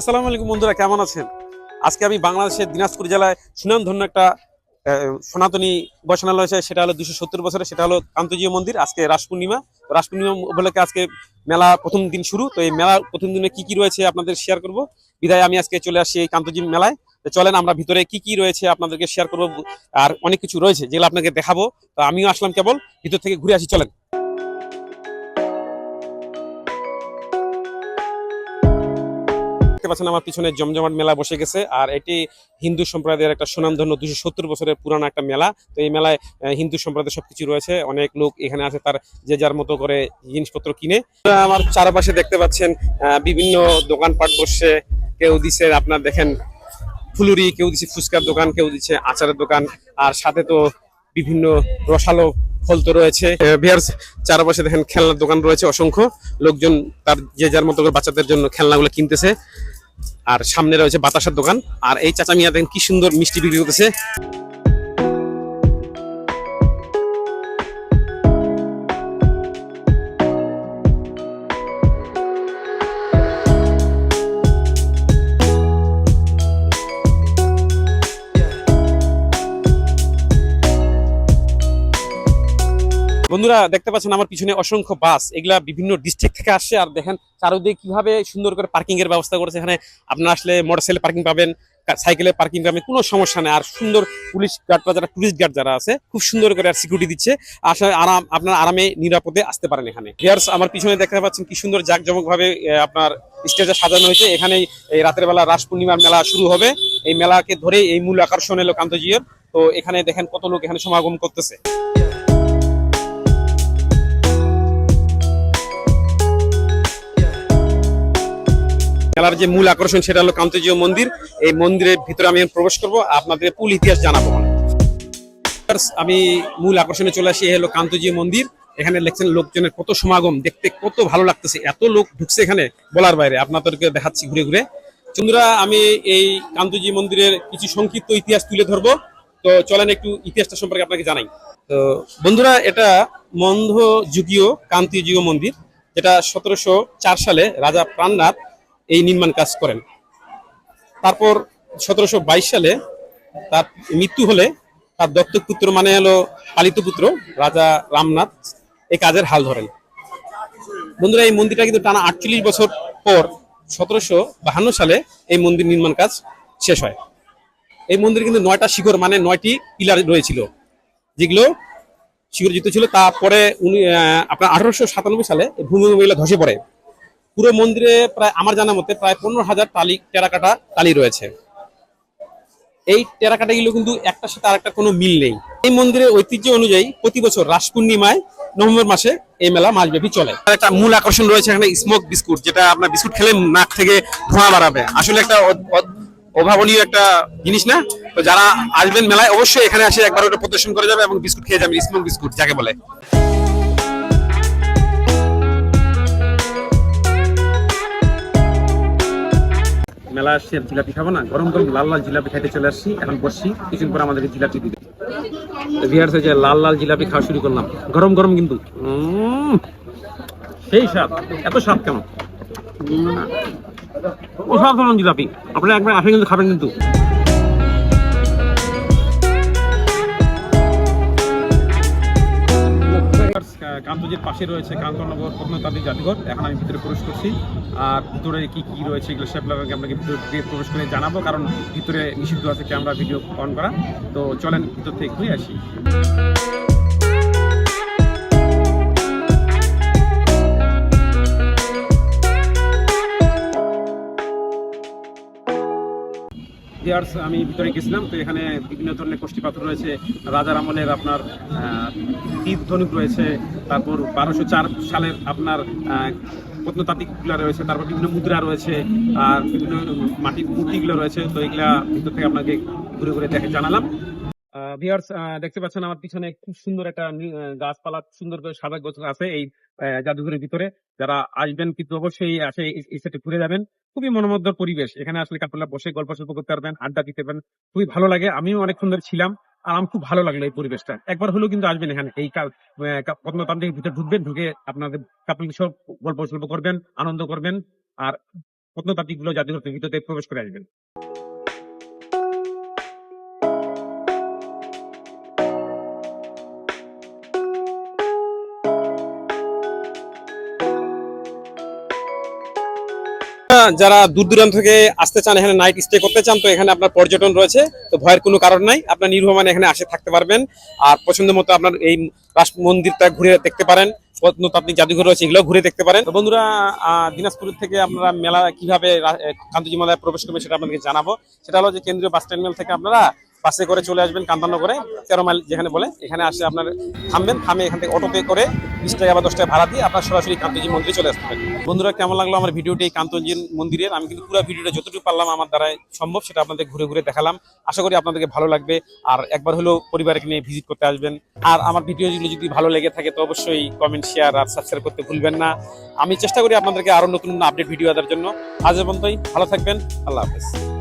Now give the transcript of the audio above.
আসসালামু আলাইকুম বন্ধুরা, কেমন আছেন? আজকে আমি বাংলাদেশের দিনাজপুর জেলায় সুনামধন্য একটা সনাতনী উপাসনালয় আছে, সেটা হলো দুশো সত্তর বছরের, সেটা হলো কান্তজীয় মন্দির, আজকে রাস পূর্ণিমা রাস পূর্ণিমা উপলক্ষে আজকে মেলা প্রথম দিন শুরু, তো এই মেলা প্রথম দিনে কি কি রয়েছে আপনাদের শেয়ার করব। বিদায় আমি আজকে চলে আসি এই কান্তজি মেলায়। তো চলেন, আমরা ভিতরে কি কি রয়েছে আপনাদেরকে শেয়ার করব, আর অনেক কিছু রয়েছে যেগুলো আপনাকে দেখাবো। তো আমিও আসলাম কেবল, ভিতর থেকে ঘুরে আসি, চলেন। পাচ্ছেন আমার পিছনে জমজমাট মেলা বসে গেছে। আর এটি হিন্দু সম্প্রদায়ের একটা সুনামধন্য দুশো সত্তর বছরের পুরানো একটা মেলা। তো এই মেলায় হিন্দু সম্প্রদায়ের সবকিছু রয়েছে। অনেক লোক এখানে আছে, তার যে যার মতো করে জিনিসপত্র কিনে। আমার চারপাশে দেখতে পাচ্ছেন বিভিন্ন দোকানপাট বসছে। কেউ দিছে, আপনার দেখেন, ফুলুরি, কেউ দিচ্ছে ফুচকার দোকান, কেউ দিচ্ছে আচারের দোকান। আর সাথে তো বিভিন্ন রসালো ফল তো রয়েছে। বিহার চারপাশে দেখেন খেলনার দোকান রয়েছে অসংখ্য। লোকজন তার যে যার মতো করে বাচ্চাদের জন্য খেলনাগুলো কিনতেছে। আর সামনে রয়েছে বাতাসার দোকান। আর এই চাচামিয়া দেখেন কি সুন্দর মিষ্টি বিক্রি করতেছে। বন্ধুরা, দেখতে পাচ্ছেন আমার পিছনে অসংখ্য বাস। এগুলা বিভিন্ন ডিস্ট্রিক্ট থেকে আসছে আর দেখেন চারদিকে কীভাবে সুন্দর করে পার্কিং এর ব্যবস্থা করেছে। এখানে আপনারা আসলে মোটরসাইকেল পার্কিং পাবেন সাইকেলে পার্কিং পাবেন, কোনো সমস্যা নেই। আর সুন্দর পুলিশ গার্ড যারা টুরিস্ট গার্ড যারা আছে, খুব সুন্দর করে আর সিকিউরিটি দিচ্ছে। আসলে আরাম আপনার আরামে, নিরাপদে আসতে পারেন এখানে। ভিয়ার্স আমার পিছনে দেখতে পাচ্ছেন কি সুন্দর জাঁকজমক ভাবে আপনার স্টেজে সাজানো হয়েছে। এখানে এই রাতের বেলা রাস পূর্ণিমার মেলা শুরু হবে। এই মেলাকে ধরে এই মূল আকর্ষণ এলো কান্তজিয়ার তো এখানে দেখেন কত লোক এখানে সমাগম করতেছে। মেলার যে মূল আকর্ষণ সেটা হলো কান্তজীয় মন্দির। এই মন্দিরের ভিতরে আমি প্রবেশ করব। আপনাদের পুল ইতিহাস জানাব আমি মূল আকর্ষণে চলে আসি হলো কান্তজীয় মন্দির। এখানে লেখছেন লোকজনের কত সমাগম, দেখতে কত ভালো লাগতেছে। এত লোক ঢুকছে এখানে বলার বাইরে। আপনাদেরকে দেখাচ্ছি ঘুরে ঘুরে। চন্দ্রা, আমি এই কান্তজি মন্দিরের কিছু সংক্ষিপ্ত ইতিহাস তুলে ধরবো। তো চলেন একটু ইতিহাসটা সম্পর্কে আপনাকে জানাই। তো বন্ধুরা, এটা মন্ধ যুগীয় কান্তিযুগীয় মন্দির, যেটা সতেরোশো চার সালে রাজা প্রাণনাথ এই নির্মাণ কাজ করেন। তারপর সতেরোশো বাইশ সালে তার মৃত্যু হলে তার দত্তক পুত্র মানে হলো পালিত পুত্র রাজা রামনাথ এই কাজের হাল ধরেন। বন্ধুরা, এই মন্দিরটা কিন্তু টানা আটচল্লিশ বছর পর সতেরোশো বাহান্ন সালে এই মন্দির নির্মাণ কাজ শেষ হয়। এই মন্দিরে কিন্তু নয়টা শিখর মানে নয়টি পিলার রয়েছিল। যেগুলো শিখর শিখরযুক্ত ছিল। তারপরে উনি আপনার আঠারোশো সাতানব্বই সালে এই ভূমিকম্পগুলো ধসে পড়ে। পুরো মন্দিরে প্রায়, আমার জানা মতে প্রায় পনেরো হাজার টালি, টেরাকাটা টালি রয়েছে। এই টেরাকাটা গুলো কিন্তু একটার সাথে আরেকটা কোনো মিল নেই। এই মন্দিরের ঐতিহ্য অনুযায়ী প্রতি বছর রাস পূর্ণিমায় নভেম্বর মাসে এই মেলা মাসব্যাপী চলে। একটা মূল আকর্ষণ রয়েছে এখানে স্মোক বিস্কুট যেটা আপনার বিস্কুট খেলে নাক থেকে ধোঁয়া বাড়াবে। আসলে একটা অভাবনীয় একটা জিনিস না? তো যারা আসবেন মেলায়, অবশ্যই এখানে আসে একবার ওটা প্রদর্শন করে যাবে এবং বিস্কুট খেয়ে যাবে স্মোক বিস্কুট যাকে বলে। মেলা আসছে জিলাপি খাব না। গরম গরম লাল লাল জিলাপি খাইতে চলে আসছি। এখন বসছি কিছুদিন পর আমাদেরকে জিলাপি দিবে। বিহার থেকে লাল লাল জিলাপি খাওয়া শুরু করলাম। গরম গরম কিন্তু। সেই স্বাদ। এত স্বাদ উম, অসাধারণ জিলাপি। আপনারা একবার আসেন কিন্তু খাবেন কিন্তু। কান্তজির পাশে রয়েছে কান্তনগর প্রত্নতান্ত্রিক জাদুঘর এখন আমি ভিতরে প্রবেশ করছি। আর ভিতরে কি কি রয়েছে এগুলো সেগুলো আপনাকে আপনাকে ভিতরে প্রবেশ করে জানাব, কারণ ভিতরে নিষিদ্ধ আছে ক্যামেরা ভিডিও অন করা। তো চলেন ভিতর থেকে আসি। ভিউয়ার্স আমি ভিতরে গেছিলাম, তো এখানে বিভিন্ন ধরনের কষ্টি পাথর রয়েছে। রাজার আমলের আপনার তীর ধনুক রয়েছে, তারপর বারোশো চার সালের আপনার প্রত্নতাত্ত্বিকগুলো রয়েছে, তারপর বিভিন্ন মুদ্রা রয়েছে, আর বিভিন্ন মাটির মূর্তিগুলো রয়েছে, তো এগুলা ভিতর থেকে আপনাকে ঘুরে ঘুরে দেখে জানালাম। ভিউয়ার্স দেখতে পাচ্ছেন আমার পিছনে খুব সুন্দর একটা গাছপালা, সুন্দর করে সাদা গাছ আছে এই জাদুঘরের ভিতরে। যারা আসবেন কিন্তু অবশ্যই আসে এই ঘুরে যাবেন। খুবই মনোমুগ্ধর পরিবেশ। এখানে আসলে আপনারা বসে গল্প সল্প করতে পারবেন, আড্ডা দিতে পারবেন। খুবই ভালো লাগে। আমিও অনেক সুন্দর ছিলাম আর আমার খুব ভালো লাগল এই পরিবেশটা। একবার হলেও কিন্তু আসবেন এখানে। এই প্রত্নতান্ত্রিক ভিতরে ঢুকবেন, ঢুকে আপনাদের কাপল সব গল্প সল্প করবেন, আনন্দ করবেন। আর প্রত্নতাত্ত্বিকগুলো জাদুঘর ভিতরে প্রবেশ করে আসবেন। যারা দূর দূরান্ত থেকে আসতে চান, এখানে নাইট স্টে করতে চান, তো এখানে আপনার পর্যটন রয়েছে। তো ভয়ের কোনো কারণ নাই। আপনার নির্ভমানে এখানে আসে থাকতে পারবেন। আর পছন্দ মতো আপনার এই রাষ্ট্র মন্দিরটা ঘুরে দেখতে পারেন। আপনি জাদুঘর রয়েছে এগুলো ঘুরে দেখতে পারেন। তো বন্ধুরা দিনাজপুর থেকে আপনারা মেলা কীভাবে কান্তুজি মেলায় প্রবেশ করবেন সেটা আপনাদেরকে জানাব। সেটা হলো যে কেন্দ্রীয় বাস টার্মিনাল থেকে আপনারা বাসে করে চলে আসবেন কান্তানগরে তেরো মাইল যেখানে বলে, এখানে আসে আপনার থামবেন, থামে এখান থেকে অটোপে করে বিশ টাকা বা দশ টাকা ভাড়া দিয়ে আপনার সরাসরি কান্তজি মন্দিরে চলে আসতে পারেন। বন্ধুরা, কেমন লাগল আমার ভিডিওটি এই কান্তজি মন্দিরের? আমি কিন্তু পুরো ভিডিওটা যতটুকু পারলাম আমার দ্বারা সম্ভব, সেটা আপনাদের ঘুরে ঘুরে দেখালাম। আশা করি আপনাদেরকে ভালো লাগবে। আর একবার হলেও পরিবারকে নিয়ে ভিজিট করতে আসবেন। আর আমার ভিডিওগুলো যদি ভালো লেগে থাকে, তো অবশ্যই কমেন্ট শেয়ার আর সাবস্ক্রাইব করতে ভুলবেন না। আমি চেষ্টা করি আপনাদেরকে আরও নতুন নতুন আপডেট ভিডিও দেওয়ার জন্য। আজ পর্যন্তই, ভালো থাকবেন, আল্লাহ হাফেজ।